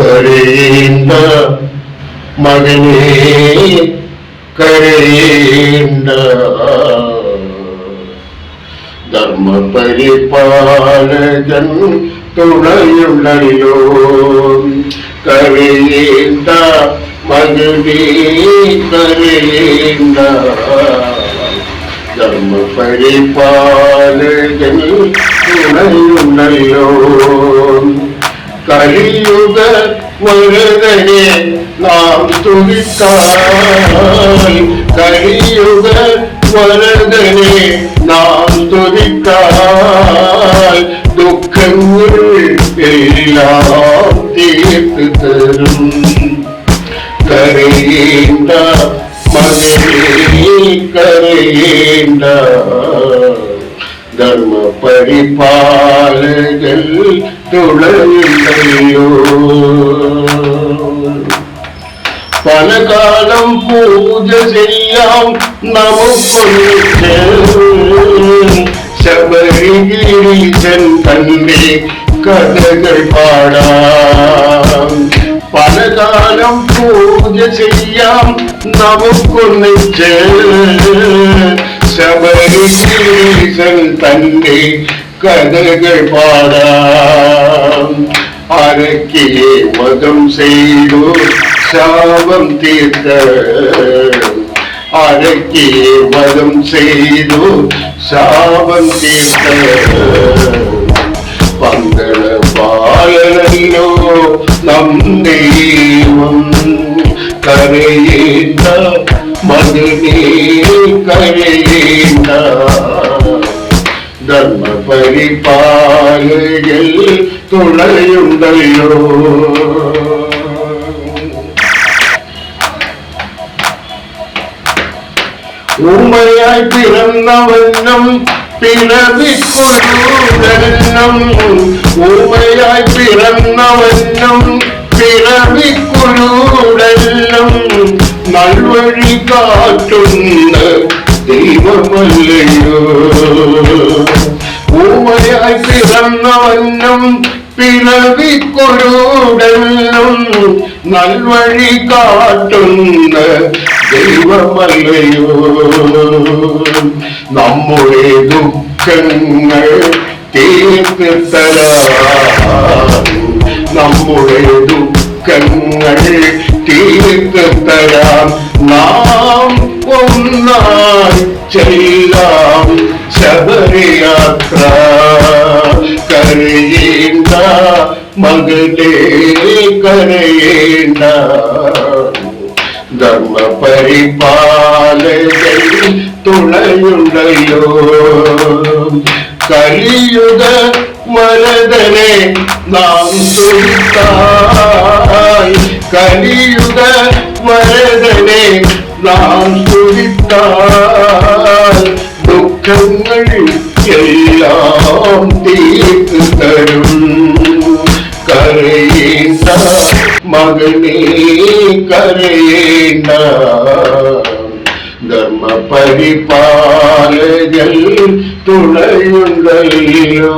கரையேண்ட மகனே கரையேண்ட தர்ம பரிபாலகன் துணையுள்ளோ கரையேண்ட மகனே கரையேண்ட தர்ம பரிபாலகன் துணையுள்ளோ கலியுக முருகனே நாம் துதித்தாய் கலியுக முருகனே நாம் துதித்தாய் துக்கங்கள் எல்லாம் தீர்த்து தரும் கரையேண்டா மகளே கரையேண்டா தர்ம பரிபாலகர்கள் തുളയുണ്ടല്ലോ പല കാലം പൂജ ചെയ്യാം നമുക്കൊന്നിച്ച് ശബരിഗിരീശൻ തന്റെ കഥകൾ പാടാം. പല കാലം പൂജ ചെയ്യാം നമുക്കൊന്നിച്ച് ശബരിഗിരീശൻ തന്റെ கதைகள் பாட அரக்கிலே வதம் செய்து சாபம் தீர்த்த. அரக்கிலே வதம் செய்து சாபம் தீர்த்த. பந்தள பாலனோ நம் தெய்வம் கரையே மதுநீர் கரையே ധർമ്മപരിപാലകൽ തുണയുണ്ടല്ലോ ഊമയായി പിറന്നവന്നും പിറവിക്കുരുടനും ഊമയായി പിറന്നവന്നും പിറവിക്കുരുടനും നൽവഴി കാട്ടുന്ന ദൈവമല്ലയോ. പിറന്നവനും പിറവിക്കുരുടനും നൽവഴി കാട്ടുന്ന ദൈവമല്ലയോ? നമ്മുടെ ദുഃഖങ്ങൾ തീർത്ത് തരാം നമ്മുടെ ദുഃഖങ്ങൾ തീർത്ത് നാം ഒന്നായി ചെല്ലാം ശബരിയാത്ര മകളെ കരയേണ്ട ധർമ്മപരിപാലകൻ തുണയുണ്ടല്ലോ കലിയുഗ മരതനെ നാം സുരിത്തായി കലിയുഗ മരതനെ നാം സ്തുതിത്താൽ ദുഃഖങ്ങൾ എല്ലാം തീർത്ത് மகிழ்நீ கரேண்ட தர்ம பரிபாலகல் துணையுண்டையோ